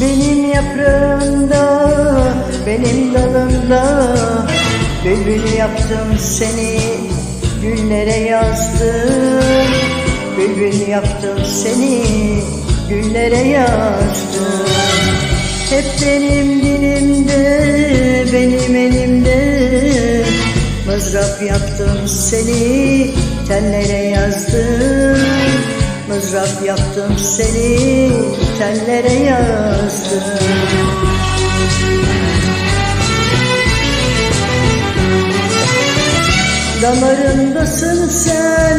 Benim yaprağımda, benim dalımda Bülbül yaptım seni, güllere yazdım. Bülbül yaptım seni, güllere yazdım. Hep benim dilimde, benim elimde Mızrap yaptım seni, tellere yazdım. Mızrap yaptım seni, tellere yazdım. Damarındasın sen